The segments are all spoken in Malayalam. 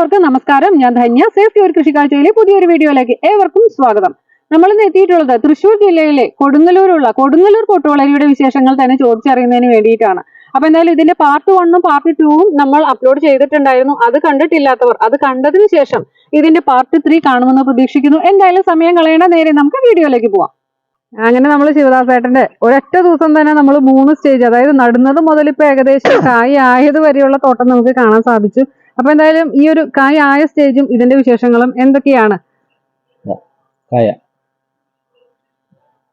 എല്ലാവർക്കും നമസ്കാരം. ഞാൻ ധന്യ. സേഫ് യുവർ കൃഷിക്കാഴ്ചയിലെ പുതിയൊരു വീഡിയോയിലേക്ക് ഏവർക്കും സ്വാഗതം. നമ്മൾ ഇന്ന് എത്തിയിട്ടുള്ളത് തൃശൂർ ജില്ലയിലെ കൊടുങ്ങല്ലൂരുള്ള കൊടുങ്ങല്ലൂർ കൊട്ടുവളരിയുടെ വിശേഷങ്ങൾ തന്നെ ചോദിച്ചറിയുന്നതിന് വേണ്ടിയിട്ടാണ്. അപ്പൊ എന്തായാലും ഇതിന്റെ പാർട്ട് വണ്ണും പാർട്ട് ടൂവും നമ്മൾ അപ്ലോഡ് ചെയ്തിട്ടുണ്ടായിരുന്നു. അത് കണ്ടിട്ടില്ലാത്തവർ അത് കണ്ടതിന് ശേഷം ഇതിന്റെ പാർട്ട് ത്രീ കാണുമെന്ന് പ്രതീക്ഷിക്കുന്നു. എന്തായാലും സമയം കളയേണ്ട നേരെ നമുക്ക് വീഡിയോയിലേക്ക് പോവാം. അങ്ങനെ നമ്മൾ ശിവദാസേട്ടന്റെ ഒരൊറ്റ ദിവസം തന്നെ നമ്മൾ മൂന്ന് സ്റ്റേജ് അതായത് നടുന്നത് മുതൽ ഇപ്പൊ ഏകദേശം കായ് ആയത് വരെയുള്ള തോട്ടം നമുക്ക് കാണാൻ സാധിച്ചു. അപ്പൊ എന്തായാലും ഈ ഒരു കായ ആയ സ്റ്റേജും ഇതിന്റെ വിശേഷങ്ങളും എന്തൊക്കെയാണ്? കായ.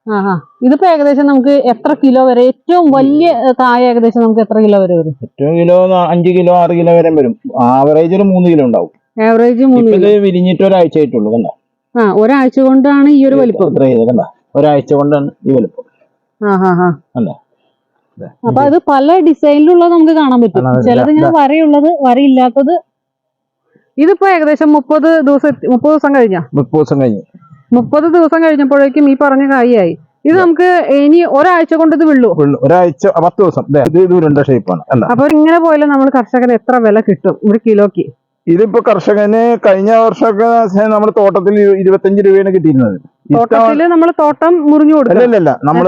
ആഹാ. ഇതിപ്പോ ഏകദേശം നമുക്ക് എത്ര കിലോ വരെ ഏറ്റവും വലിയ കായ ഏകദേശം നമുക്ക് എത്ര കിലോ വരെ വരും? ഏറ്റവും കിലോ അഞ്ചു കിലോ ആറ് കിലോ വരെ വരും. ആവറേജ് ഒരു മൂന്ന് കിലോ ഉണ്ടാവും. ആവറേജ് മൂന്ന് വിരിഞ്ഞിട്ട് ഒരാഴ്ച ആയിട്ടുള്ളൂ കണ്ടോ? ആ ഒരാഴ്ച കൊണ്ടാണ് ഈ ഒരു വലിപ്പം. ഒരാഴ്ച കൊണ്ടാണ് ഈ വലിപ്പം. ആഹാ ഹാ കണ്ട? അപ്പൊ അത് പല ഡിസൈനിലുള്ളത് നമുക്ക് കാണാൻ പറ്റും. ചിലത് ദാ. വരയുള്ളത് വരയില്ലാത്തത് ഇതിപ്പോ ഏകദേശം മുപ്പത് ദിവസം മുപ്പത് ദിവസം കഴിഞ്ഞ? മുപ്പത് ദിവസം കഴിഞ്ഞു. മുപ്പത് ദിവസം കഴിഞ്ഞപ്പോഴേക്കും ഈ പറഞ്ഞ കായായി ഇത് നമുക്ക് ഇനി ഒരാഴ്ച കൊണ്ട് ഇത് വിള്ളു. ഒരാഴ്ച പത്ത് ദിവസം. ഇത് ഷേപ്പാണ് അപ്പൊ ഇങ്ങനെ പോയാലും നമ്മൾ കർഷകന് എത്ര വില കിട്ടും? ഒരു കിലോക്ക് ഇതിപ്പോ കർഷകന് കഴിഞ്ഞ വർഷമൊക്കെ നമ്മൾ തോട്ടത്തിൽ ഇരു- ഇരുപത്തഞ്ച് രൂപയാണ് കിട്ടിയിരുന്നത്. തോട്ടത്തിൽ നമ്മൾ തോട്ടം മുറിഞ്ഞു കൊടുക്കും. അല്ല അല്ല നമ്മൾ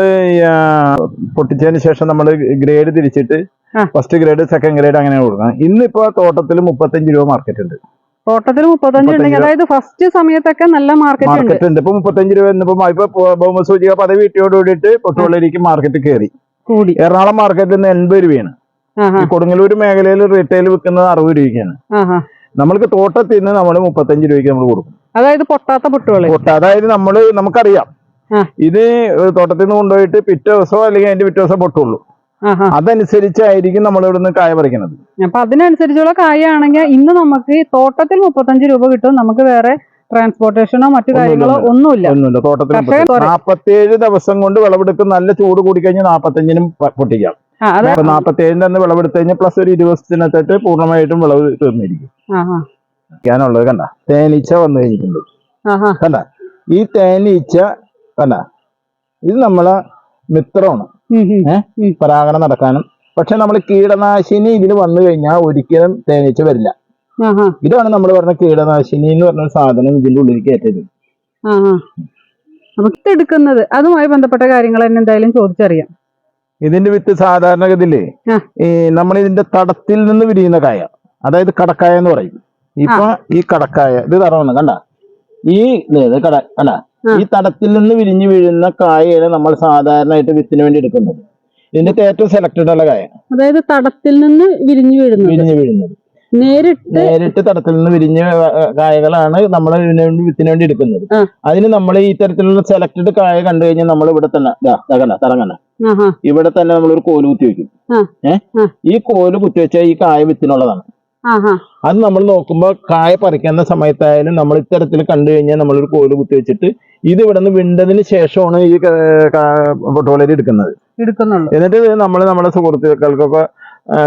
പൊട്ടിച്ചതിന് ശേഷം നമ്മൾ ഗ്രേഡ് തിരിച്ചിട്ട് ഫസ്റ്റ് ഗ്രേഡ് സെക്കൻഡ് ഗ്രേഡ് അങ്ങനെ കൊടുക്കണം ഇന്നിപ്പോ തോട്ടത്തിൽ മുപ്പത്തഞ്ച് രൂപ മാർക്കറ്റ് ഉണ്ട്. തോട്ടത്തിൽ മുപ്പത്തഞ്ച് ഉണ്ടെങ്കിൽ അതായത് ഫസ്റ്റ് സമയത്തൊക്കെ നല്ല മാർക്കറ്റ് ഉണ്ട്. ഇപ്പൊ മുപ്പത്തഞ്ച് രൂപ ഇന്നിപ്പോ ഇപ്പൊ ഭൗമസൂചിക പദവി കിട്ടിയോട് കൂടിയിട്ട് പൊട്ടുവള്ളിക്ക് മാർക്കറ്റ് കയറി കൂടി. എറണാകുളം മാർക്കറ്റിൽ നിന്ന് എൺപത് രൂപയാണ്. കൊടുങ്ങല്ലൂർ മേഖലയിൽ റീറ്റെയിൽ വിൽക്കുന്നത് അറുപത് രൂപയ്ക്കാണ്. നമ്മൾക്ക് തോട്ടത്തിൽ നിന്ന് നമ്മൾ മുപ്പത്തഞ്ച് രൂപയ്ക്ക് നമ്മൾ കൊടുക്കും. അതായത് പൊട്ടാത്ത പൊട്ടുകൾ. പൊട്ട അതായത് നമ്മൾ നമുക്കറിയാം. ഇത് തോട്ടത്തിൽ നിന്ന് കൊണ്ടുപോയിട്ട് പിറ്റേ ദിവസമോ അല്ലെങ്കിൽ അതിന്റെ പിറ്റേ ദിവസം പൊട്ടുള്ളൂ. അതനുസരിച്ചായിരിക്കും നമ്മൾ ഇവിടുന്ന് കായ പറിക്കുന്നത്. അപ്പൊ അതിനനുസരിച്ചുള്ള കായാണെങ്കിൽ ഇന്ന് നമുക്ക് തോട്ടത്തിൽ മുപ്പത്തഞ്ച് രൂപ കിട്ടും. നമുക്ക് വേറെ ട്രാൻസ്പോർട്ടേഷനോ മറ്റു കാര്യങ്ങളോ ഒന്നുമില്ല. ഒന്നുമില്ല. തോട്ടത്തിൽ നാപ്പത്തിയേഴ്. ദിവസം കൊണ്ട് വിളവെടുക്കും. നല്ല ചൂട് കൂടി കഴിഞ്ഞാൽ നാപ്പത്തഞ്ചിനും പൊട്ടിക്കാം. നാപ്പത്തി അത് അപ്പൊ നാപ്പത്തേഴിന്റെ അന്ന് വിളവെടുത്ത് കഴിഞ്ഞാൽ പ്ലസ് ഒരു ഇരുപത് ദിവസത്തിനകത്തിട്ട് പൂർണമായിട്ടും വിളവ് തീർന്നിരിക്കും. ആഹാ. ാനുള്ളത് കണ്ട. തേനീച്ച വന്നു കഴിഞ്ഞിട്ടുണ്ട്. കണ്ട? ഈ തേനീച്ച കണ്ട? ഇത് നമ്മളെ മിത്രമാണ്. പരാഗണം നടക്കാനും. പക്ഷെ നമ്മൾ കീടനാശിനി ഇതിൽ വന്നു കഴിഞ്ഞാൽ ഒരിക്കലും തേനീച്ച വരില്ല. ഇതാണ് നമ്മൾ പറഞ്ഞ കീടനാശിനി എന്ന് പറഞ്ഞ സാധനം ഇതിന്റെ ഉള്ളിൽ കയറ്റരുത്. എടുക്കുന്നത് അതുമായി ബന്ധപ്പെട്ട കാര്യങ്ങൾ തന്നെ എന്തായാലും ചോദിച്ചറിയാം. ഇതിന്റെ വിത്ത് സാധാരണഗതിയിൽ. ഈ നമ്മൾ ഇതിന്റെ തടത്തിൽ നിന്ന് വിരിയുന്ന കായ. അതായത് കടക്കായ എന്ന് പറയും. ഇപ്പൊ ഈ കടക്കായ ഇത് തറവണം കണ്ട? ഈ കട കണ്ട? ഈ തടത്തിൽ നിന്ന് വിരിഞ്ഞു വീഴുന്ന കായയാണ് നമ്മൾ സാധാരണയായിട്ട് വിത്തിന് വേണ്ടി എടുക്കുന്നത്. ഇതിന്റെ ഏറ്റവും സെലക്റ്റഡ് ഉള്ള കായ. അതായത് തടത്തിൽ നിന്ന് വിരിഞ്ഞു വീഴുന്നത്. വിരിഞ്ഞു വീഴുന്നത്. നേരിട്ട് നേരിട്ട് തടത്തിൽ നിന്ന് വിരിഞ്ഞ കായകളാണ് നമ്മൾ വിത്തിന് വേണ്ടി എടുക്കുന്നത്. അതിന് നമ്മൾ ഈ തരത്തിലുള്ള സെലക്റ്റഡ് കായ കണ്ടു കഴിഞ്ഞാൽ നമ്മൾ ഇവിടെ തന്നെ ദാ, ദാ കണ്ട തറങ്ങണ്ട ഇവിടെ തന്നെ നമ്മൾ ഒരു കോൽ കുത്തി വെക്കും ഏഹ് ഈ കോൽ കുത്തി വെച്ചാൽ ഈ കായ വിത്തിനുള്ളതാണ്. അത് നമ്മൾ നോക്കുമ്പോൾ കായ പറിക്കുന്ന സമയത്തായാലും നമ്മൾ ഇത്തരത്തിൽ കണ്ടു കഴിഞ്ഞാൽ നമ്മളൊരു കോൽ കുത്തി വെച്ചിട്ട് ഇത് ഇവിടെ നിന്ന് വിണ്ടതിന് ശേഷമാണ് ഈ പൊട്ടോളരി എടുക്കുന്നത്. എന്നിട്ട് നമ്മൾ നമ്മുടെ സുഹൃത്തുക്കൾക്കൊക്കെ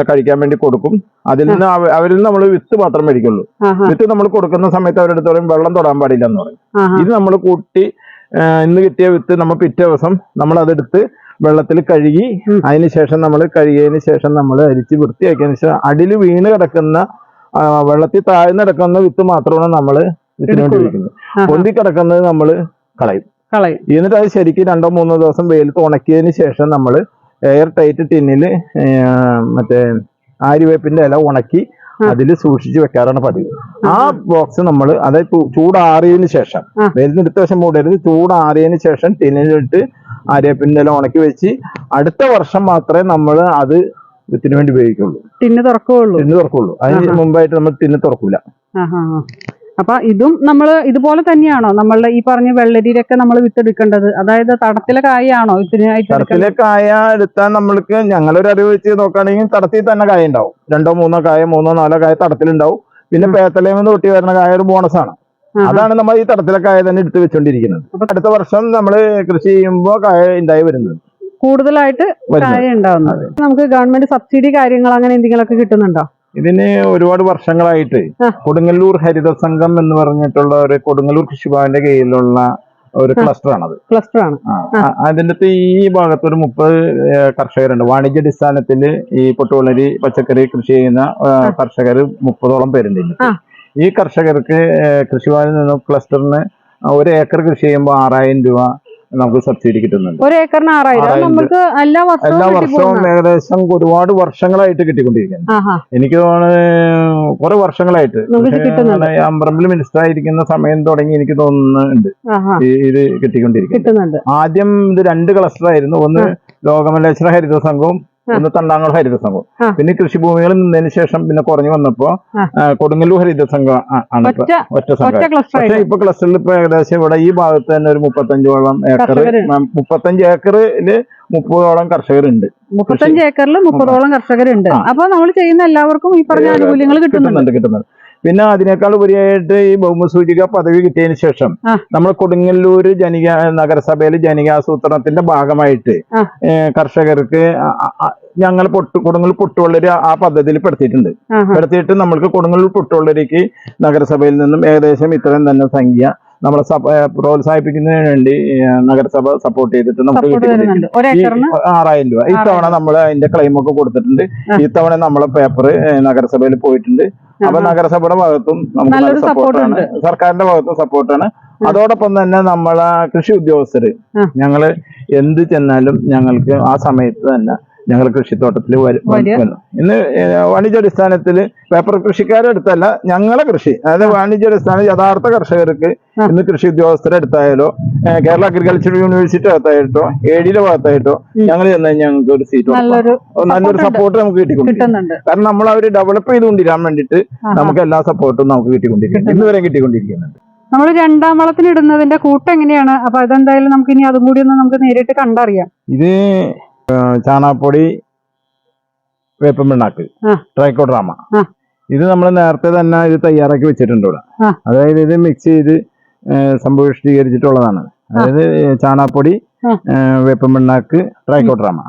കഴിക്കാൻ വേണ്ടി കൊടുക്കും. അതിൽ നിന്ന് അവ- അവരിൽ നിന്ന് നമ്മൾ വിത്ത് മാത്രം മേടിക്കുള്ളൂ. വിത്ത് നമ്മൾ കൊടുക്കുന്ന സമയത്ത് അവരുടെ പറയും വെള്ളം തൊടാൻ പാടില്ല എന്ന് പറയും ഇത് നമ്മൾ കൂട്ടി ഇന്ന് കിട്ടിയ വിത്ത് നമ്മൾ പിറ്റേ ദിവസം നമ്മൾ അതെടുത്ത് വെള്ളത്തിൽ കഴുകി. അതിന് ശേഷം നമ്മൾ കഴുകിയതിന് ശേഷം നമ്മൾ അരിച്ച് വൃത്തിയാക്കിയതിന് ശേഷം അടിയിൽ വീണ് കിടക്കുന്ന വെള്ളത്തിൽ താഴ്ന്നു കിടക്കുന്ന വിത്ത് മാത്രമാണ് നമ്മൾ വിത്തിനോണ്ടിരിക്കുന്നത്. പൊന്തി കിടക്കുന്നത് നമ്മൾ കളയും കളയും എന്നിട്ട് അത് ശരിക്കും രണ്ടോ മൂന്നോ ദിവസം വെയിലത്ത് ഉണക്കിയതിന് ശേഷം നമ്മൾ എയർ ടൈറ്റ് ടിന്നിൽ മറ്റേ ആര്യവേപ്പിന്റെ ഇല ഉണക്കി. അതിൽ സൂക്ഷിച്ച് വെക്കാറാണ് പതിവ് ആ ബോക്സ് നമ്മൾ അതായത് ചൂടാറിയതിനു ശേഷം. വെയിലിന് എടുത്ത വശം മൂടരുത് ചൂടാറിയതിന് ശേഷം ടിന്നിലിട്ട് ആര്യവേപ്പിന്റെ ഇല ഉണക്കി വെച്ച് അടുത്ത വർഷം മാത്രമേ നമ്മൾ അത് വിത്തിന് വേണ്ടി ഉപയോഗിക്കുള്ളൂ. ടിന്ന് തുറക്കുള്ളൂ. ടിന്ന് തുറക്കുള്ളൂ. അതിന് മുമ്പായിട്ട് നമ്മൾ ടിന്ന് തുറക്കൂല. അപ്പൊ ഇതും നമ്മൾ ഇതുപോലെ തന്നെയാണോ? നമ്മളുടെ ഈ പറഞ്ഞ വെള്ളരിയിലൊക്കെ നമ്മൾ വിത്തെടുക്കേണ്ടത്? അതായത് തടത്തിലെ കായാണോ ഇതിനായിട്ട് തടത്തിലെ കായ എടുത്താൽ നമ്മൾക്ക് ഞങ്ങളൊരു അറിവ് വെച്ച് നോക്കുകയാണെങ്കിൽ തടത്തിൽ തന്നെ കായ ഉണ്ടാവും. രണ്ടോ മൂന്നോ കായ മൂന്നോ നാലോ കായ തടത്തിലുണ്ടാവും. പിന്നെ പേത്തലേമെന്ന് തൊട്ടി വരുന്ന കായ ഒരു ബോണസാണ്. അതാണ് നമ്മൾ ഈ തടത്തിലെ കായ തന്നെ എടുത്ത് വെച്ചോണ്ടിരിക്കുന്നത്. അടുത്ത വർഷം നമ്മൾ കൃഷി ചെയ്യുമ്പോൾ കായ ഉണ്ടായി വരുന്നത്. കൂടുതലായിട്ട് കായ ഉണ്ടാവുന്നത് നമുക്ക് ഗവൺമെന്റ് സബ്സിഡി കാര്യങ്ങൾ അങ്ങനെ എന്തെങ്കിലുമൊക്കെ കിട്ടുന്നുണ്ടോ? ഇതിന് ഒരുപാട് വർഷങ്ങളായിട്ട് കൊടുങ്ങല്ലൂർ ഹരിത സംഘം എന്ന് പറഞ്ഞിട്ടുള്ള ഒരു കൊടുങ്ങല്ലൂർ കൃഷിഭവന്റെ കീഴിലുള്ള ഒരു ക്ലസ്റ്റർ ആണത് ക്ലസ്റ്റർ ആണ് അകത്ത് ഈ ഭാഗത്ത് ഒരു മുപ്പത് കർഷകരുണ്ട്. വാണിജ്യ അടിസ്ഥാനത്തിൽ ഈ പൊട്ടുവളരി പച്ചക്കറി കൃഷി ചെയ്യുന്ന കർഷകർ മുപ്പതോളം പേരുണ്ട്. ഈ കർഷകർക്ക് കൃഷിഭവനിൽ നിന്നും ക്ലസ്റ്ററിന് ഒരു ഏക്കർ കൃഷി ചെയ്യുമ്പോൾ ആറായിരം രൂപ നമുക്ക് സബ്സിഡി കിട്ടുന്നുണ്ട്. ഒരു ഏക്കറിന് ആറായിരം. നമുക്ക് എല്ലാ വർഷവും എല്ലാ വർഷവും ഏകദേശം ഒരുപാട് വർഷങ്ങളായിട്ട് കിട്ടിക്കൊണ്ടിരിക്കുന്നു. എനിക്ക് തോന്നുന്നു കുറെ വർഷങ്ങളായിട്ട്. അമ്പ്രമ്പിൽ മിനിസ്റ്റർ ആയിരിക്കുന്ന സമയം തുടങ്ങി എനിക്ക് തോന്നുന്നുണ്ട് ഇത് കിട്ടിക്കൊണ്ടിരിക്കുന്നത് ആദ്യം ഇത് രണ്ട് ക്ലസ്റ്റർ ആയിരുന്നു. ഒന്ന് ലോകമല്ലേശ്വര ഹരിത സംഘവും. ഒന്ന് തണ്ടാങ്ങൾ ഹരിത സംഘം പിന്നെ കൃഷിഭൂമികൾ നിന്നതിന് ശേഷം പിന്നെ കുറഞ്ഞു വന്നപ്പോ കൊടുങ്ങല്ലൂർ ഹരിത സംഘം ആണ് ഒറ്റ സംഘം. പക്ഷെ ഇപ്പൊ ക്ലസ്റ്ററിൽ ഇപ്പൊ ഏകദേശം ഇവിടെ ഈ ഭാഗത്ത് തന്നെ ഒരു മുപ്പത്തഞ്ചോളം ഏക്കർ. മുപ്പത്തഞ്ച് ഏക്കറിൽ മുപ്പതോളം കർഷകരുണ്ട്. മുപ്പത്തഞ്ച് ഏക്കറിൽ മുപ്പതോളം കർഷകരുണ്ട്. അപ്പൊ നമ്മൾ ചെയ്യുന്ന എല്ലാവർക്കും ഈ പറഞ്ഞ ആനുകൂല്യങ്ങൾ കിട്ടുന്നുണ്ട്. കിട്ടുന്നുണ്ട് കിട്ടുന്നുണ്ട്. പിന്നെ അതിനേക്കാൾ ഉപരിയായിട്ട് ഈ ഭൗമസൂചിക പദവി കിട്ടിയതിന് ശേഷം നമ്മൾ കൊടുങ്ങല്ലൂർ ജനിക നഗരസഭയിൽ ജനികാസൂത്രണത്തിന്റെ ഭാഗമായിട്ട് കർഷകർക്ക് ഞങ്ങൾ പൊട്ടു കൊടുങ്ങല്ലൂർ പൊട്ടുവള്ളരി ആ പദ്ധതിയിൽ പെടുത്തിയിട്ടുണ്ട്. പെടുത്തിയിട്ട് നമ്മൾക്ക് കൊടുങ്ങല്ലൂർ പൊട്ടുവള്ളരിക്ക് നഗരസഭയിൽ നിന്നും ഏകദേശം ഇത്രയും തന്നെ സംഖ്യ നമ്മളെ പ്രോത്സാഹിപ്പിക്കുന്നതിന് വേണ്ടി നഗരസഭ സപ്പോർട്ട് ചെയ്തിട്ട് നമുക്ക് ആറായിരം രൂപ. ഇത്തവണ നമ്മൾ അതിന്റെ ക്ലെയിം ഒക്കെ കൊടുത്തിട്ടുണ്ട്. ഈ ഇത്തവണ നമ്മളെ പേപ്പർ നഗരസഭയിൽ പോയിട്ടുണ്ട്. അപ്പൊ നഗരസഭയുടെ ഭാഗത്തും നമുക്ക് നല്ല സപ്പോർട്ടാണ് സർക്കാരിന്റെ ഭാഗത്തും സപ്പോർട്ടാണ് അതോടൊപ്പം തന്നെ നമ്മളെ കൃഷി ഉദ്യോഗസ്ഥര്. ഞങ്ങൾ എന്ത് ചെന്നാലും ഞങ്ങൾക്ക് ആ സമയത്ത് തന്നെ ഞങ്ങൾ കൃഷിത്തോട്ടത്തിൽ. ഇന്ന് വാണിജ്യാടിസ്ഥാനത്തിൽ പേപ്പർ കൃഷിക്കാരുടെ അടുത്തല്ല ഞങ്ങളെ കൃഷി. അതായത് വാണിജ്യാടിസ്ഥാനം യഥാർത്ഥ കർഷകർക്ക്. ഇന്ന് കൃഷി ഉദ്യോഗസ്ഥരെ അടുത്തായാലോ കേരള അഗ്രികൾച്ചർ യൂണിവേഴ്സിറ്റി അകത്തായിട്ടോ ഏഡിയുടെ ഭാഗത്തായിട്ടോ. ഞങ്ങൾ ചെന്ന് ഞങ്ങൾക്ക് ഒരു സീറ്റ് നല്ലൊരു. സപ്പോർട്ട് നമുക്ക് കിട്ടിക്കൊണ്ടിരിക്കും. കിട്ടുന്നുണ്ട്. കാരണം നമ്മൾ അവർ ഡെവലപ്പ് ചെയ്തുകൊണ്ടിരാൻ വേണ്ടിട്ട് നമുക്ക് എല്ലാ സപ്പോർട്ടും നമുക്ക് കിട്ടിക്കൊണ്ടിരിക്കും. ഇന്ന് വരെ കിട്ടിക്കൊണ്ടിരിക്കുന്നുണ്ട്. നമ്മൾ രണ്ടാം വളത്തിന് ഇടുന്നതിന്റെ കൂട്ട് എങ്ങനെയാണ്? അപ്പൊ അതെന്തായാലും നമുക്ക് ഇനി അതും കൂടി ഒന്ന് നമുക്ക് നേരിട്ട് കണ്ടറിയാം. ഇത് ആ, വേപ്പം പിണ്ണാക്ക് ട്രൈക്കോഡ്രാമ. ഇത് നമ്മൾ നേരത്തെ തന്നെ ഇത് തയ്യാറാക്കി വെച്ചിട്ടുണ്ട് ഇവിടെ. അതായത് ഇത് മിക്സ് ചെയ്ത് സംഭവിഷ്ടീകരിച്ചിട്ടുള്ളതാണ് സമ്പുഷ്ടീകരിച്ചിട്ടുള്ളതാണ് അതായത് ചാണാപ്പൊടി വേപ്പം പിണ്ണാക്ക് ട്രൈക്കോഡ്രാമ.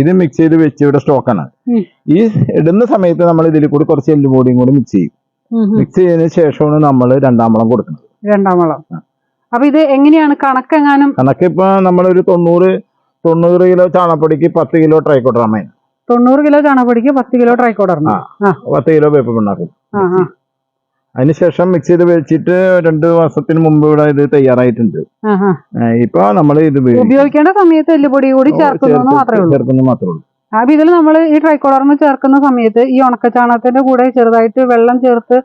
ഇത് മിക്സ് ചെയ്ത് വെച്ച് ഇവിടെ സ്റ്റോക്കാണ്. ഈ ഇടുന്ന സമയത്ത് നമ്മൾ ഇതിൽ കൂടി കുറച്ച് എല്ലുപൊടിയും കൂടി മിക്സ് ചെയ്യും. മിക്സ് ചെയ്തതിന് ശേഷമാണ് നമ്മൾ രണ്ടാം വളം കൊടുക്കുന്നത്. രണ്ടാം വളം. അപ്പൊ ഇത് എങ്ങനെയാണ്? കണക്കെങ്ങാനും കണക്കിപ്പോ നമ്മളൊരു തൊണ്ണൂറ് തൊണ്ണൂറ് കിലോ ചാണപ്പൊടിക്ക് പത്ത് കിലോ ട്രൈക്കോഡർമൈൻ തൊണ്ണൂറ് കിലോ ചാണപ്പൊടിക്ക് പത്ത് കിലോ ട്രൈക്കോഡർമ ആ. ആ. പത്ത് കിലോ വേപ്പ് പിണ്ണാക്കും. അതിനുശേഷം മിക്സ് ചെയ്ത് വെച്ചിട്ട് രണ്ട് മാസത്തിന് മുമ്പ് ഇവിടെ ഇത് തയ്യാറായിട്ടുണ്ട്. ഇപ്പൊ നമ്മൾ ഇത് ഉപയോഗിക്കേണ്ട സമയത്ത് എല്ലുപൊടി കൂടി ചേർക്കുന്നു മാത്രമേ ഉള്ളൂ. അപ്പൊ ഇതിൽ നമ്മൾ ഈ ട്രൈക്കോളർമ ചേർക്കുന്ന സമയത്ത് ഈ ഉണക്കച്ചാണകത്തിന്റെ കൂടെ ചെറുതായിട്ട് വെള്ളം ചേർത്ത്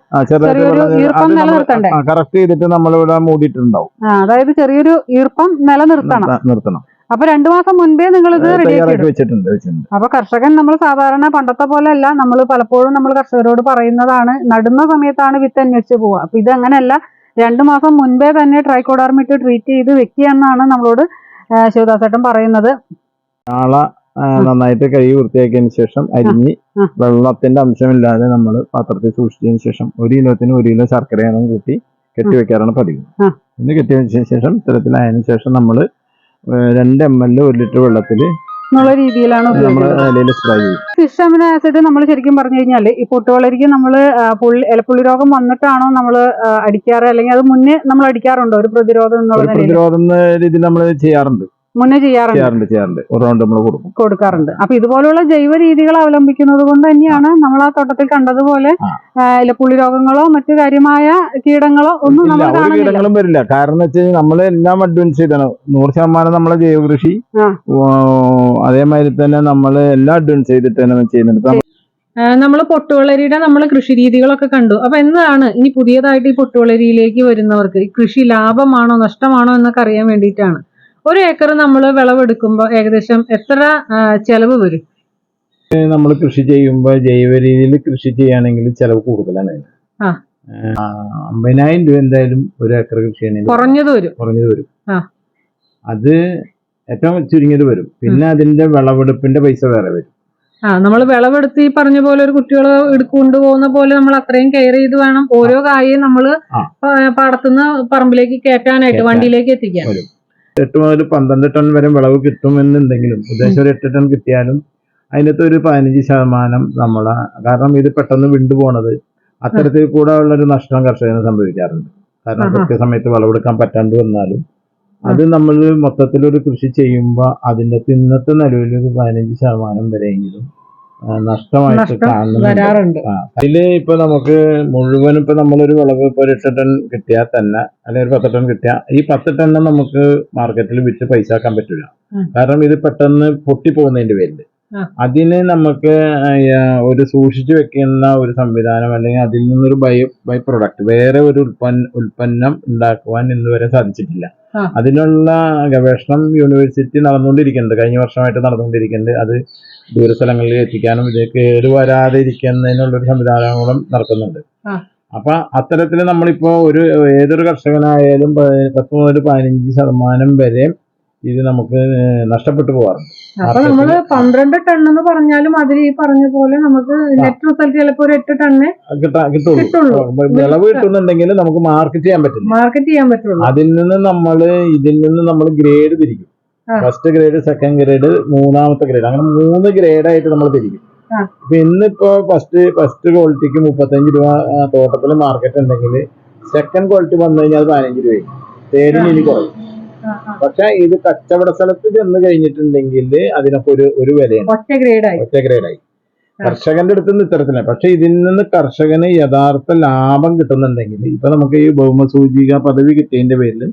ചെറിയൊരു ഈർപ്പം നിലനിർത്തണ്ടേ? കറക്റ്റ് ചെയ്തിട്ട് നമ്മളിവിടെ മൂടിയിട്ടുണ്ടാവും. അതായത് ചെറിയൊരു ഈർപ്പം നിലനിർത്തണം. നിർത്തണം. അപ്പൊ രണ്ടു മാസം മുൻപേ നിങ്ങൾ ഇത് റെഡിയാക്കി വെച്ചിട്ടുണ്ട് വെച്ചിട്ടുണ്ട്. അപ്പൊ കർഷകൻ നമ്മൾ സാധാരണ പണ്ടത്തെ പോലെ അല്ല നമ്മൾ പലപ്പോഴും നമ്മൾ കർഷകരോട് പറയുന്നതാണ് നടുന്ന സമയത്താണ് വിത്ത് അന്വേഷിച്ച് പോവുക. അപ്പൊ ഇത് അങ്ങനെയല്ല രണ്ടു മാസം മുൻപേ തന്നെ ട്രൈക്കോഡാർമിറ്റ് ട്രീറ്റ് ചെയ്ത് വെക്കുക എന്നാണ് നമ്മളോട് ശിവദാസേട്ടൻ പറയുന്നത്. ചാള നന്നായിട്ട് കഴുകി വൃത്തിയാക്കിയതിന് ശേഷം അരിഞ്ഞ്. വെള്ളത്തിന്റെ അംശമില്ലാതെ നമ്മൾ പാത്രത്തിൽ സൂക്ഷിച്ചതിന് ശേഷം ഒരു കിലോത്തിന് ഒരു കിലോ ശർക്കരയാണ് കൂട്ടി കെട്ടിവെക്കാറാണ് പതിവ്. ഇന്ന് കെട്ടിവെച്ചതിന് ശേഷം ഇത്തരത്തിലായതിനു ശേഷം നമ്മൾ രണ്ട് എം എൽ ഒരു ലിറ്റർ വെള്ളത്തിൽ എന്നുള്ള രീതിയിലാണ് ഫിഷ് അമിനോ ആസിഡ് നമ്മൾ ശരിക്കും പറഞ്ഞു കഴിഞ്ഞാൽ ഈ പൊട്ടുവളരിക്ക് നമ്മൾ പുള്ളി ഇലപ്പുള്ളി രോഗം വന്നിട്ടാണോ നമ്മൾ അടിക്കാറ്? അല്ലെങ്കിൽ അത് മുന്നേ നമ്മൾ അടിക്കാറുണ്ടോ ഒരു പ്രതിരോധം എന്നുള്ള പ്രതിരോധം രീതിയിൽ നമ്മൾ ചെയ്യാറുണ്ട്. മുന്നേ ചെയ്യാറുണ്ട്. ചെയ്യാറുണ്ട് ചെയ്യാറുണ്ട്. ഒരു റൗണ്ട് നമ്മൾ കൊടുക്കും. കൊടുക്കാറുണ്ട്. അപ്പൊ ഇതുപോലുള്ള ജൈവ രീതികൾ അവലംബിക്കുന്നത് കൊണ്ട് തന്നെയാണ് നമ്മൾ ആ. തോട്ടത്തിൽ കണ്ടതുപോലെ ഇലപ്പുള്ളി രോഗങ്ങളോ മറ്റു കാര്യമായ കീടങ്ങളോ ഒന്നും ഇല്ല നമ്മൾ ഒരു കാണുന്നില്ല. കീടങ്ങളും വരില്ല. കാരണം എന്ന് കഴിഞ്ഞാൽ നമ്മൾ എല്ലാം അഡ്വാൻസ് ചെയ്താണ്. നൂറ് ശതമാനം നമ്മളെ ജൈവ കൃഷി ആ. അതേമാതിരി തന്നെ നമ്മൾ എല്ലാം അഡ്വാൻസ് ചെയ്തിട്ട് തന്നെ ചെയ്യുന്നുണ്ട്. ഇപ്പൊ നമ്മൾ പൊട്ടുവളരിയുടെ നമ്മൾ കൃഷി രീതികളൊക്കെ കണ്ടു. അപ്പൊ എന്താണ്? ഇനി പുതിയതായിട്ട് ഈ പൊട്ടുവളരിയിലേക്ക് വരുന്നവർക്ക് ഈ കൃഷി ലാഭമാണോ നഷ്ടമാണോ എന്നൊക്കെ അറിയാൻ വേണ്ടിയിട്ടാണ്. ഒരു ഏക്കർ നമ്മൾ വിളവെടുക്കുമ്പോൾ ഏകദേശം എത്ര ചെലവ് വരും? നമ്മൾ കൃഷി ചെയ്യുമ്പോൾ ജൈവ രീതിയിൽ കൃഷി ചെയ്യുകയാണെങ്കിൽ ചെലവ് കൂടുതലാണ്. അമ്പതിനായിരം രൂപ എന്തായാലും ഒരു ഏക്കർ കൃഷി ചെയ്യണമെങ്കിൽ കുറഞ്ഞത് വരും. കുറഞ്ഞത് വരും. അത് ഏറ്റവും ചുരുങ്ങിയത് വരും. പിന്നെ അതിന്റെ വിളവെടുപ്പിന്റെ പൈസ വേറെ വരും. ആ നമ്മൾ വിളവെടുത്ത് ഈ പറഞ്ഞ പോലെ ഒരു കുട്ടികൾ കൊണ്ടുപോകുന്ന പോലെ നമ്മൾ അത്രയും കെയർ ചെയ്ത് വേണം ഓരോ കായും നമ്മൾ. പാടത്തുനിന്ന് പറമ്പിലേക്ക് കയറ്റാനായിട്ട് വണ്ടിയിലേക്ക് എത്തിക്കാൻ. എട്ട് മുതൽ പന്ത്രണ്ട് ടൺ വരെ വിളവ് കിട്ടുമെന്നുണ്ടെങ്കിലും ഉദ്ദേശം ഒരു എട്ട് ടൺ കിട്ടിയാലും അതിനകത്ത് ഒരു പതിനഞ്ച് ശതമാനം നമ്മളെ കാരണം ഇത് പെട്ടെന്ന് വിണ്ടു പോണത് അത്തരത്തിൽ കൂടെ ഉള്ളൊരു നഷ്ടം കർഷകന് സംഭവിക്കാറുണ്ട് കാരണം. കൃത്യസമയത്ത് വിളവെടുക്കാൻ പറ്റാണ്ട് വന്നാലും അത് നമ്മൾ മൊത്തത്തിലൊരു കൃഷി ചെയ്യുമ്പോൾ അതിന്റെ ഇന്നത്തെ നിലവിൽ ഒരു പതിനഞ്ച് ശതമാനം വരെയെങ്കിലും നഷ്ടമായിട്ട് കാണുന്നുണ്ട്. അതിൽ ഇപ്പൊ നമുക്ക് മുഴുവൻ ഇപ്പൊ നമ്മളൊരു വിളവ് ഇപ്പൊ ഒരു എട്ട് ടൺ കിട്ടിയാൽ തന്നെ അല്ലെങ്കിൽ ഒരു പത്ത് ടൺ കിട്ടിയാൽ ഈ പത്ത് ടണ്ണ് നമുക്ക് മാർക്കറ്റിൽ വിറ്റ് പൈസ ആക്കാൻ പറ്റില്ല. കാരണം ഇത് പെട്ടെന്ന് പൊട്ടിപ്പോകുന്നതിന്റെ പേരിൽ ആ. അതിന് നമുക്ക് ഒരു സൂക്ഷിച്ചു വെക്കുന്ന ഒരു സംവിധാനം അല്ലെങ്കിൽ അതിൽ നിന്നൊരു ബൈ ബൈ പ്രൊഡക്റ്റ് വേറെ ഒരു ഉൽപ്പന്ന ഉൽപ്പന്നം ഉണ്ടാക്കുവാൻ ഇന്ന് വരെ സാധിച്ചിട്ടില്ല. അതിനുള്ള ഗവേഷണം യൂണിവേഴ്സിറ്റി നടന്നുകൊണ്ടിരിക്കുന്നുണ്ട്. കഴിഞ്ഞ വർഷമായിട്ട് നടന്നുകൊണ്ടിരിക്കുന്നുണ്ട്. അത് ദൂരസ്ഥലങ്ങളിൽ എത്തിക്കാനും ഇത് കേട് വരാതെ ഇരിക്കുന്നതിനുള്ള ഒരു സംവിധാനങ്ങളും നടക്കുന്നുണ്ട്. അപ്പൊ അത്തരത്തിൽ നമ്മളിപ്പോ ഒരു ഏതൊരു കർഷകനായാലും പത്ത് മുതൽ പതിനഞ്ച് ശതമാനം വരെ ഇത് നമുക്ക് നഷ്ടപ്പെട്ടു പോകാറുണ്ട് അപ്പൊ നമ്മൾ പന്ത്രണ്ട് ടൺ എന്ന് പറഞ്ഞാലും അതിൽ ഈ പറഞ്ഞ പോലെ നമുക്ക് നെറ്റ് റിസൾട്ട് ചിലപ്പോ ഒരു എട്ട് ടണ്ണ് കിട്ടുള്ളൂ. വിളവ് കിട്ടുന്നുണ്ടെങ്കിൽ നമുക്ക് മാർക്കറ്റ് ചെയ്യാൻ പറ്റില്ല മാർക്കറ്റ് ചെയ്യാൻ പറ്റുള്ളൂ അതിൽ നിന്ന് നമ്മൾ ഇതിൽ നിന്ന് നമ്മൾ ഗ്രേഡ് തിരിക്കും. ഫസ്റ്റ് ഗ്രേഡ് സെക്കൻഡ് ഗ്രേഡ് മൂന്നാമത്തെ ഗ്രേഡ് അങ്ങനെ മൂന്ന് ഗ്രേഡായിട്ട് നമ്മൾ തിരിക്കും. അപ്പൊ ഇന്നിപ്പോ ഫസ്റ്റ് ഫസ്റ്റ് ക്വാളിറ്റിക്ക് മുപ്പത്തഞ്ച് രൂപ തോട്ടത്തിൽ മാർക്കറ്റ് ഉണ്ടെങ്കിൽ സെക്കൻഡ് ക്വാളിറ്റി വന്നു കഴിഞ്ഞാൽ പതിനഞ്ച് രൂപയും തേടിന് ഇനി കുറയും. പക്ഷെ ഇത് കച്ചവട സ്ഥലത്ത് ചെന്ന് കഴിഞ്ഞിട്ടുണ്ടെങ്കിൽ അതിനൊക്കെ ഒരു ഒരു വിലയാണ്. ഒറ്റ ഗ്രേഡായി ഒറ്റ ഗ്രേഡായി ആ. കർഷകന്റെ അടുത്ത് നിന്ന് ഇത്തരത്തിലാണ് പക്ഷെ ഇതിൽ നിന്ന് കർഷകന് യഥാർത്ഥ ലാഭം കിട്ടുന്നുണ്ടെങ്കിൽ ഇപ്പൊ നമുക്ക് ഈ ഭൗമസൂചിക പദവി കിട്ടിയതിന്റെ പേരിൽ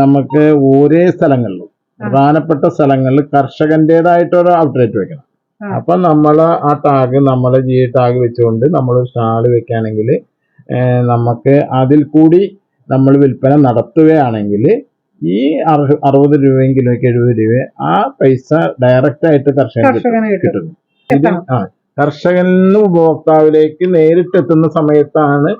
നമുക്ക് ഓരോ സ്ഥലങ്ങളിലും. പ്രധാനപ്പെട്ട സ്ഥലങ്ങളിൽ കർഷകന്റേതായിട്ടൊരു ഔട്ട്ലെറ്റ് വെക്കണം. അപ്പൊ നമ്മൾ ആ ടാഗ് നമ്മളെ ജി ടാഗ് വെച്ചുകൊണ്ട് നമ്മൾ സ്റ്റാൾ വെക്കുകയാണെങ്കിൽ നമുക്ക് അതിൽ കൂടി നമ്മൾ വിൽപ്പന നടത്തുകയാണെങ്കിൽ ഈ അറു- അറുപത് രൂപയും കിലോയ്ക്ക് എഴുപത് രൂപ ആ പൈസ ഡയറക്റ്റ് ആയിട്ട് കർഷകന് കിട്ടും. കർഷകന് കിട്ടും. കിട്ടുന്നു കർഷകനിൽ നിന്ന് ഉപഭോക്താവിലേക്ക് നേരിട്ട് എത്തുന്ന സമയത്താണ്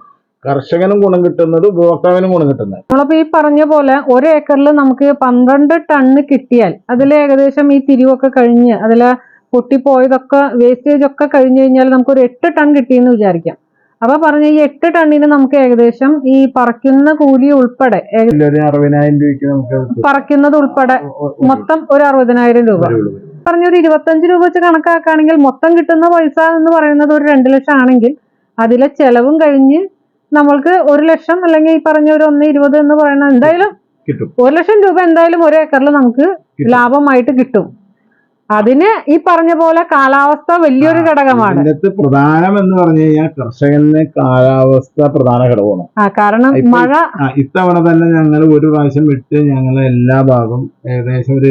കർഷകനും ഗുണം കിട്ടുന്നത് ഉപഭോക്താവിനും ഗുണം കിട്ടുന്നത് നമ്മളിപ്പോ ഈ പറഞ്ഞ പോലെ ഒരു ഏക്കറിൽ നമുക്ക് പന്ത്രണ്ട് ടണ്ണ് കിട്ടിയാൽ അതിൽ ഏകദേശം ഈ തിരിവൊക്കെ കഴിഞ്ഞ് അതിലെ പൊട്ടിപ്പോയതൊക്കെ വേസ്റ്റേജ് ഒക്കെ കഴിഞ്ഞു കഴിഞ്ഞാൽ നമുക്ക് ഒരു എട്ട് ടൺ കിട്ടിയെന്ന് വിചാരിക്കാം അപ്പൊ പറഞ്ഞ ഈ എട്ട് ടണ്ണിന് നമുക്ക് ഏകദേശം ഈ പറിക്കുന്ന കൂലി ഉൾപ്പെടെ അറുപതിനായിരം രൂപയ്ക്ക് നമുക്ക്. പറിക്കുന്നത് ഉൾപ്പെടെ മൊത്തം ഒരു അറുപതിനായിരം രൂപ. പറഞ്ഞൊരു ഇരുപത്തഞ്ച് രൂപ വെച്ച് കണക്കാക്കുകയാണെങ്കിൽ മൊത്തം കിട്ടുന്ന പൈസ എന്ന് പറയുന്നത് ഒരു രണ്ട് ലക്ഷം ആണെങ്കിൽ അതിലെ ചെലവും കഴിഞ്ഞ് നമ്മൾക്ക് ഒരു ലക്ഷം അല്ലെങ്കിൽ ഈ പറഞ്ഞ ഒരു ഒന്ന് ഇരുപത് എന്ന് പറയുന്ന എന്തായാലും കിട്ടും. ഒരു ലക്ഷം രൂപ എന്തായാലും ഒരു ഏക്കറിൽ നമുക്ക് ലാഭമായിട്ട് കിട്ടും. അതിന് ഈ പറഞ്ഞ പോലെ കാലാവസ്ഥ വലിയൊരു ഘടകമാണ്. ഇതിനകത്ത് പ്രധാനം എന്ന് പറഞ്ഞു കഴിഞ്ഞാൽ കർഷകന് കാലാവസ്ഥ പ്രധാന ഘടകമാണ്. ആ കാരണം മഴ ഇത്തവണ തന്നെ ഞങ്ങൾ ഒരു പ്രാവശ്യം വിട്ട് ഞങ്ങൾ എല്ലാ ഭാഗവും ഏകദേശം ഒരു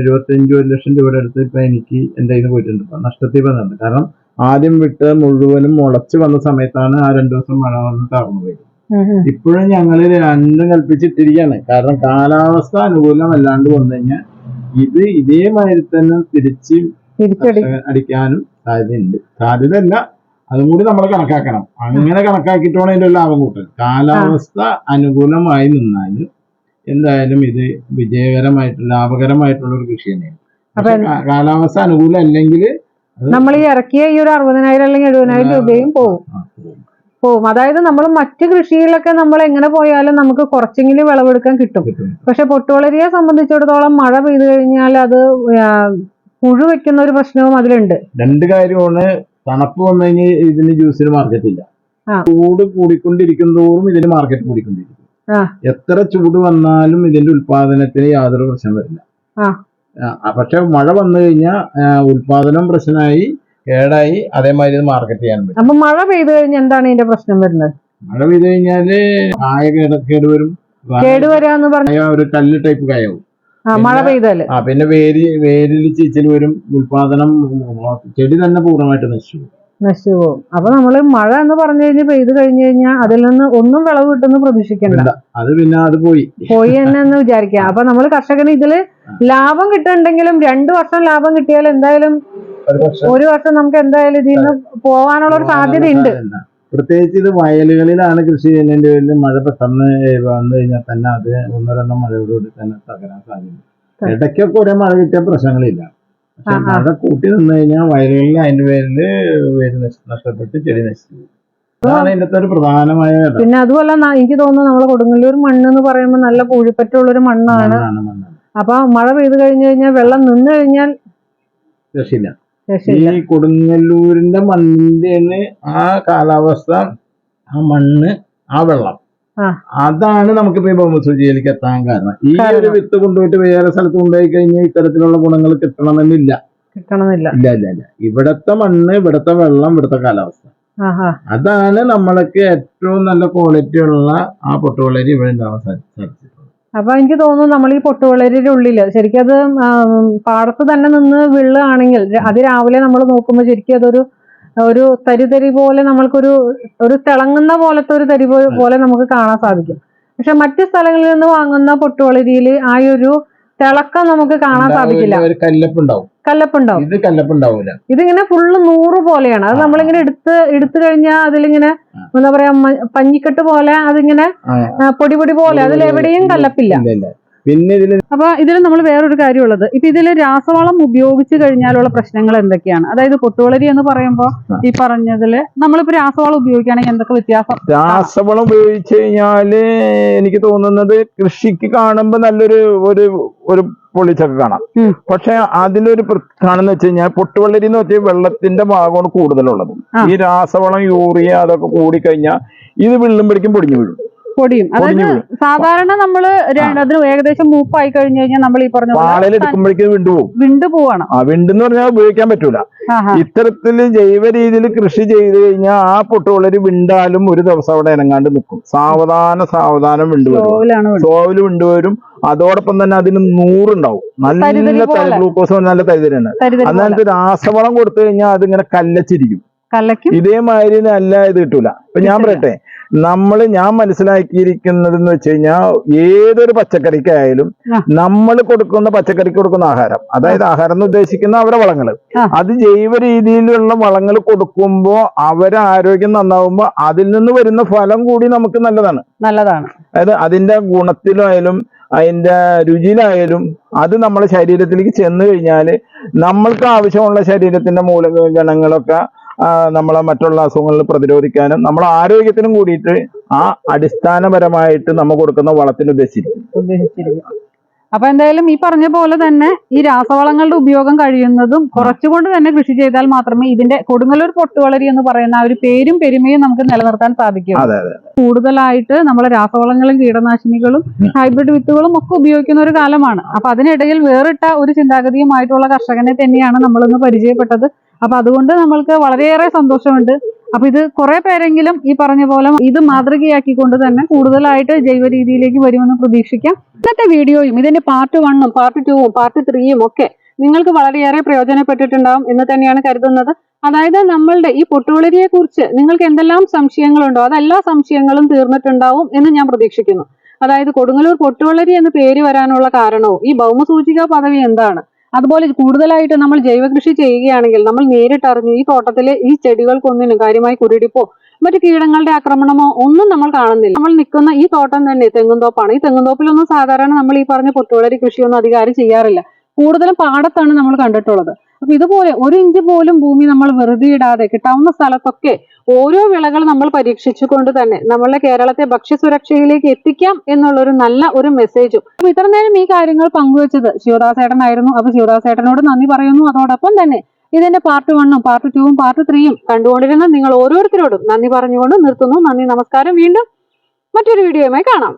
എഴുപത്തി അഞ്ചു ഒരു ലക്ഷം രൂപയുടെ അടുത്ത് ഇപ്പൊ എനിക്ക് എന്റെ കയ്യിൽ പോയിട്ടുണ്ട്. നഷ്ടത്തിൽ വന്നിട്ടുണ്ട്. കാരണം ആദ്യം വിട്ട് മുഴുവനും മുളച്ച് വന്ന സമയത്താണ് ആ രണ്ടു ദിവസം മഴ വന്ന് തറന്നു പോയത്. ഇപ്പോഴും ഞങ്ങൾ രണ്ടും കൽപ്പിച്ചിട്ടിരിക്കുകയാണ്. കാരണം കാലാവസ്ഥ അനുകൂലം അല്ലാണ്ട് വന്നു കഴിഞ്ഞാൽ ഇത് ഇതേമാതിരി തന്നെ തിരിച്ച് അടിക്കാനും സാധ്യതയുണ്ട്. സാധ്യതയല്ല. അതും കൂടി നമ്മൾ കണക്കാക്കണം. അങ്ങനെ കണക്കാക്കിയിട്ട് വേണം ഇതിന്റെ ലാഭം കൂട്ടൽ കാലാവസ്ഥ അനുകൂലമായി നിന്നാൽ എന്തായാലും ഇത് വിജയകരമായിട്ട് ലാഭകരമായിട്ടുള്ള ഒരു കൃഷി തന്നെയാണ് കാലാവസ്ഥ അനുകൂലം അല്ലെങ്കിൽ നമ്മൾ ഈ ഇറക്കിയ ഈ ഒരു അറുപതിനായിരം അല്ലെങ്കിൽ എഴുപതിനായിരം രൂപയും പോകും പോകും അതായത് നമ്മൾ മറ്റു കൃഷിയിലൊക്കെ നമ്മൾ എങ്ങനെ പോയാലും നമുക്ക് കുറച്ചെങ്കിലും വിളവെടുക്കാൻ കിട്ടും. പക്ഷെ പൊട്ടുവളരിയെ സംബന്ധിച്ചിടത്തോളം മഴ പെയ്തു കഴിഞ്ഞാൽ അത് പുഴു വെക്കുന്ന ഒരു പ്രശ്നവും അതിലുണ്ട്. രണ്ട് കാര്യമാണ്. തണുപ്പ് വന്നു കഴിഞ്ഞാൽ ഇതിന് ജ്യൂസിന് മാർക്കറ്റ് ഇല്ല. ചൂട് കൂടിക്കൊണ്ടിരിക്കും തോറും ഇതിന് മാർക്കറ്റ് കൂടിക്കൊണ്ടിരിക്കും. എത്ര ചൂട് വന്നാലും ഇതിന്റെ ഉത്പാദനത്തിന് യാതൊരു പ്രശ്നം വരില്ല. പക്ഷെ മഴ വന്നു കഴിഞ്ഞാൽ ഉൽപാദനം പ്രശ്നമായി കേടായി അതേമാതിരി ഇത് മാർക്കറ്റ് ചെയ്യാൻ പറ്റും. അപ്പൊ മഴ പെയ്തു കഴിഞ്ഞാൽ എന്താണ് ഇതിന്റെ പ്രശ്നം വരുന്നത്? മഴ പെയ്തു കഴിഞ്ഞാൽ കായ കേട് കേടുവരും കേടുവരിക എന്ന് പറഞ്ഞ ഒരു കല്ല് ടൈപ്പ് കായാവും. മഴ പെയ്താൽ. ആ പിന്നെ വേര് വേരിൽ ചീച്ചൽ വരും. ഉൽപാദനം ചെടി തന്നെ പൂർണമായിട്ട് നശിച്ചു. നശിച്ചു പോകും അപ്പൊ നമ്മൾ മഴ എന്ന് പറഞ്ഞു കഴിഞ്ഞാൽ പെയ്തു കഴിഞ്ഞു കഴിഞ്ഞാൽ അതിൽ നിന്ന് ഒന്നും വിളവ് കിട്ടുമെന്ന് പ്രതീക്ഷിക്കണ്ട. അത് പിന്നെ അത് പോയി. പോയി തന്നെ എന്ന് വിചാരിക്കാം. അപ്പൊ നമ്മൾ കർഷകന് ഇതിൽ ലാഭം കിട്ടുന്നുണ്ടെങ്കിലും രണ്ടു വർഷം ലാഭം കിട്ടിയാൽ എന്തായാലും ഒരു വർഷം. നമുക്ക് എന്തായാലും ഇതിൽ നിന്ന് പോവാനുള്ള ഒരു സാധ്യത ഉണ്ട്. പ്രത്യേകിച്ച് ഇത് വയലുകളിലാണ് കൃഷി ചെയ്യുന്നതിന്റെ പേരിൽ മഴ പെട്ടെന്ന് വന്നു കഴിഞ്ഞാൽ തന്നെ അത് ഒന്നോ രണ്ടോ മഴയോടുകൂടി തന്നെ തകരാൻ സാധ്യത. ഇടയ്ക്കൊക്കെ ഒരേ മഴ കിട്ടിയ പ്രശ്നങ്ങളില്ല. പക്ഷെ. മഴ കൂട്ടി നിന്ന് കഴിഞ്ഞാൽ വയലുകളിൽ അതിന്റെ പേരിൽ വേര് നഷ്ടപ്പെട്ട് ചെടി നശിച്ചു അതാണ് ഇതിന്റെ ഒരു പ്രധാനമായ. പിന്നെ അതുമല്ല എനിക്ക് തോന്നുന്നു നമ്മളെ കൊടുങ്ങല്ലൂർ മണ്ണ് എന്ന് പറയുമ്പോൾ നല്ല പൂഴിപ്പറ്റുള്ളൊരു മണ്ണാണ് അപ്പൊ മഴ പെയ്തു കഴിഞ്ഞു കഴിഞ്ഞാൽ വെള്ളം നിന്ന് കഴിഞ്ഞാൽ രക്ഷയില്ല ഈ കൊടുങ്ങല്ലൂരിന്റെ മണ്ണിന്റെ ആ കാലാവസ്ഥ ആ മണ്ണ് ആ വെള്ളം. അതാണ് നമുക്കിപ്പോ ഈ ഭൗമസൂചിയിലേക്ക് എത്താൻ കാരണം. ഈ ഒരു. വിത്ത് കൊണ്ടുപോയിട്ട് വേറെ സ്ഥലത്ത് കൊണ്ടുപോയി കഴിഞ്ഞാൽ ഇത്തരത്തിലുള്ള ഗുണങ്ങൾ കിട്ടണമെന്നില്ല. കിട്ടണമെന്നില്ല. ഇല്ല ഇല്ല ഇല്ല. ഇവിടത്തെ മണ്ണ് ഇവിടത്തെ വെള്ളം ഇവിടത്തെ കാലാവസ്ഥ. അതാണ് നമ്മൾക്ക് ഏറ്റവും നല്ല ക്വാളിറ്റി ഉള്ള ആ പൊട്ടുവളരി ഇവിടെ ഉണ്ടാവാൻ സാധി- സാധിച്ചിട്ടുള്ളത്. അപ്പൊ എനിക്ക് തോന്നുന്നു നമ്മൾ ഈ പൊട്ടുവളരിയുടെ ഉള്ളിൽ ശരിക്കും അത് പാടത്ത് തന്നെ നിന്ന് വിള്ളാണെങ്കിൽ അത് രാവിലെ നമ്മൾ നോക്കുമ്പോൾ ശരിക്കും അതൊരു ഒരു തരി തരി പോലെ നമ്മൾക്കൊരു ഒരു തിളങ്ങുന്ന പോലത്തെ ഒരു തരി പോലെ നമുക്ക് കാണാൻ സാധിക്കും. പക്ഷെ മറ്റു സ്ഥലങ്ങളിൽ നിന്ന് വാങ്ങുന്ന പൊട്ടുവളരിയിൽ ആ ഒരു തിളക്കം നമുക്ക് കാണാൻ സാധിക്കില്ല. കല്ലപ്പുണ്ടാവും. കല്ലപ്പുണ്ടാവും. ഇത് ഇതിങ്ങനെ ഫുള്ള് നൂറ് പോലെയാണ്. അത് നമ്മളിങ്ങനെ എടുത്ത് എടുത്തു കഴിഞ്ഞാൽ അതിലിങ്ങനെ എന്താ പറയാ പഞ്ഞിക്കെട്ട് പോലെ അതിങ്ങനെ പൊടി പൊടി പോലെ. അതിൽ എവിടെയും കല്ലപ്പില്ല. പിന്നെ ഇതിൽ അപ്പൊ ഇതിൽ നമ്മൾ വേറൊരു കാര്യമുള്ളത്. ഇപ്പൊ ഇതിൽ രാസവളം ഉപയോഗിച്ച് കഴിഞ്ഞാലുള്ള പ്രശ്നങ്ങൾ എന്തൊക്കെയാണ്? അതായത് കൊട്ടുവളരി എന്ന് പറയുമ്പോൾ. ഈ പറഞ്ഞതിൽ നമ്മളിപ്പോ രാസവളം ഉപയോഗിക്കുകയാണെങ്കിൽ എന്തൊക്കെ വ്യത്യാസം? രാസവളം ഉപയോഗിച്ച് കഴിഞ്ഞാൽ എനിക്ക് തോന്നുന്നത് കൃഷിക്ക് കാണുമ്പോ നല്ലൊരു ഒരു ഒരു പൊളിച്ചൊക്കെ കാണാം. പക്ഷെ അതിലൊരു കാണുന്ന വെച്ച് കഴിഞ്ഞാൽ പൊട്ടുവെള്ളരി എന്ന് വെച്ചാൽ വെള്ളത്തിന്റെ ഭാഗമാണ് കൂടുതലുള്ളത്. ഈ രാസവളം യൂറിയ അതൊക്കെ കൂടിക്കഴിഞ്ഞാൽ ഇത് വെള്ളുമ്പോഴേക്കും പൊടിഞ്ഞു വീഴും. പൊടിയും. അതായത് സാധാരണ നമ്മൾ അതിന് ഏകദേശം മൂപ്പായി കഴിഞ്ഞു കഴിഞ്ഞാൽ നമ്മൾ ഈ പറഞ്ഞ എടുക്കുമ്പോഴേക്കും വിണ്ടു പോകും വിണ്ടു പോവാണ്. ആ വിണ്ടെന്ന് പറഞ്ഞാൽ ഉപയോഗിക്കാൻ പറ്റൂല. ഇത്തരത്തിൽ ഇത്തരത്തിൽ ജൈവ രീതിയിൽ കൃഷി ചെയ്ത് കഴിഞ്ഞാൽ ആ പൊട്ടുകളൊരു വിണ്ടാലും ഒരു ദിവസം അവിടെ ഇനങ്ങാണ്ട് നിൽക്കും. സാവധാനം സാവധാനം വിണ്ടു വരും. സ്റ്റോവിലാണ് വിണ്ടു. സോവിൽ വിണ്ടുവരും അതോടൊപ്പം തന്നെ അതിന് നൂറുണ്ടാവും. നല്ല തരി ഗ്ലൂക്കോസ് നല്ല തരിതരാണ് അതിനകത്ത് രാസവളം കൊടുത്തു കഴിഞ്ഞാൽ അതിങ്ങനെ കല്ലച്ചിരിക്കും. ഇതേമാതിരി നല്ല ഇത് കിട്ടൂല. ഇപ്പൊ ഞാൻ പറയട്ടെ നമ്മൾ ഞാൻ മനസ്സിലാക്കിയിരിക്കുന്നത് എന്ന് വെച്ച് കഴിഞ്ഞാൽ ഏതൊരു പച്ചക്കറിക്കായാലും നമ്മൾ കൊടുക്കുന്ന പച്ചക്കറിക്ക് കൊടുക്കുന്ന ആഹാരം അതായത് ആഹാരം എന്ന് ഉദ്ദേശിക്കുന്ന അവരെ വളങ്ങൾ അത് ജൈവ രീതിയിലുള്ള വളങ്ങൾ കൊടുക്കുമ്പോൾ അവരെ ആരോഗ്യം നന്നാവുമ്പോൾ അതിൽ നിന്ന് വരുന്ന ഫലം കൂടി നമുക്ക് നല്ലതാണ്. നല്ലതാണ്. അതായത് അതിന്റെ ഗുണത്തിലായാലും അതിന്റെ രുചിയിലായാലും അത് നമ്മുടെ ശരീരത്തിലേക്ക് ചെന്ന് കഴിഞ്ഞാൽ നമ്മൾക്ക് ആവശ്യമുള്ള ശരീരത്തിന്റെ മൂലഗണങ്ങളൊക്കെ നമ്മളെ മറ്റുള്ള അസുഖങ്ങളിൽ പ്രതിരോധിക്കാനും നമ്മളെ ആരോഗ്യത്തിനും കൂടിയിട്ട് ആ അടിസ്ഥാനപരമായിട്ട് നമ്മൾ കൊടുക്കുന്ന വളത്തിന് ഉദ്ദേശിച്ചിരിക്കും അപ്പൊ എന്തായാലും ഈ പറഞ്ഞ പോലെ തന്നെ ഈ രാസവളങ്ങളുടെ ഉപയോഗം കഴിയുന്നതും കുറച്ചുകൊണ്ട് തന്നെ കൃഷി ചെയ്താൽ മാത്രമേ ഇതിന്റെ കൊടുങ്ങല്ലൂർ പൊട്ടുവളരി എന്ന് പറയുന്ന ആ ഒരു പേരും പെരുമയും നമുക്ക് നിലനിർത്താൻ സാധിക്കൂ. കൂടുതലായിട്ട് നമ്മൾ രാസവളങ്ങളും കീടനാശിനികളും ഹൈബ്രിഡ് വിത്തുകളും ഒക്കെ ഉപയോഗിക്കുന്ന ഒരു കാലമാണ്. അപ്പൊ അതിനിടയിൽ വേറിട്ട ഒരു ചിന്താഗതിയുമായിട്ടുള്ള കർഷകനെ തന്നെയാണ് നമ്മളിന്ന് പരിചയപ്പെട്ടത്. അപ്പൊ അതുകൊണ്ട് നമ്മൾക്ക് വളരെയേറെ സന്തോഷമുണ്ട്. അപ്പൊ ഇത് കുറെ പേരെങ്കിലും ഈ പറഞ്ഞ പോലെ ഇത് മാതൃകയാക്കിക്കൊണ്ട് തന്നെ കൂടുതലായിട്ട് ജൈവ രീതിയിലേക്ക് വരുമെന്ന് പ്രതീക്ഷിക്കാം. ഇന്നത്തെ വീഡിയോയും ഇതിന്റെ പാർട്ട് വണ്ണും പാർട്ട് ടൂവും പാർട്ട് ത്രീയും ഒക്കെ നിങ്ങൾക്ക് വളരെയേറെ പ്രയോജനപ്പെട്ടിട്ടുണ്ടാവും എന്ന് തന്നെയാണ് കരുതുന്നത്. അതായത് നമ്മളുടെ ഈ പൊട്ടുവളരിയെ കുറിച്ച് നിങ്ങൾക്ക് എന്തെല്ലാം സംശയങ്ങളുണ്ടോ അതെല്ലാ സംശയങ്ങളും തീർന്നിട്ടുണ്ടാവും എന്ന് ഞാൻ പ്രതീക്ഷിക്കുന്നു. അതായത് കൊടുങ്ങല്ലൂർ പൊട്ടുവളരി എന്ന് പേര് വരാനുള്ള കാരണവും ഈ ഭൗമസൂചിക പദവി എന്താണ്? അതുപോലെ കൂടുതലായിട്ട് നമ്മൾ ജൈവകൃഷി ചെയ്യുകയാണെങ്കിൽ നമ്മൾ നേരിട്ടറിഞ്ഞു ഈ തോട്ടത്തിലെ ഈ ചെടികൾക്കൊന്നിനും കാര്യമായി കുരുടിപ്പോ മറ്റു കീടങ്ങളുടെ ആക്രമണമോ ഒന്നും നമ്മൾ കാണുന്നില്ല. നമ്മൾ നിൽക്കുന്ന ഈ തോട്ടം തന്നെ തെങ്ങുംതോപ്പാണ് ഈ തെങ്ങുംതോപ്പിലൊന്നും സാധാരണ നമ്മൾ ഈ പറഞ്ഞ പൊട്ടുവളരി കൃഷിയൊന്നും അധികാരം ചെയ്യാറില്ല. കൂടുതലും പാടത്താണ് നമ്മൾ കണ്ടിട്ടുള്ളത്. അപ്പൊ ഇതുപോലെ ഒരു ഇഞ്ച് പോലും ഭൂമി നമ്മൾ വെറുതെ ഇടാതെ കിട്ടാവുന്ന സ്ഥലത്തൊക്കെ ഓരോ വിളകൾ നമ്മൾ പരീക്ഷിച്ചുകൊണ്ട് തന്നെ നമ്മളെ കേരളത്തെ ഭക്ഷ്യസുരക്ഷയിലേക്ക് എത്തിക്കാം എന്നുള്ളൊരു നല്ല ഒരു മെസ്സേജും അപ്പൊ ഇത്ര നേരം ഈ കാര്യങ്ങൾ പങ്കുവച്ചത് ശിവദാസേട്ടനായിരുന്നു അപ്പൊ ശിവദാസേട്ടനോട് നന്ദി പറയുന്നു. അതോടൊപ്പം തന്നെ ഇതിന്റെ പാർട്ട് വണ്ണും പാർട്ട് ടൂവും പാർട്ട് ത്രീയും കണ്ടുകൊണ്ടിരുന്ന നിങ്ങൾ ഓരോരുത്തരോടും നന്ദി പറഞ്ഞുകൊണ്ട് നിർത്തുന്നു. നന്ദി നമസ്കാരം. വീണ്ടും മറ്റൊരു വീഡിയോയുമായി കാണാം.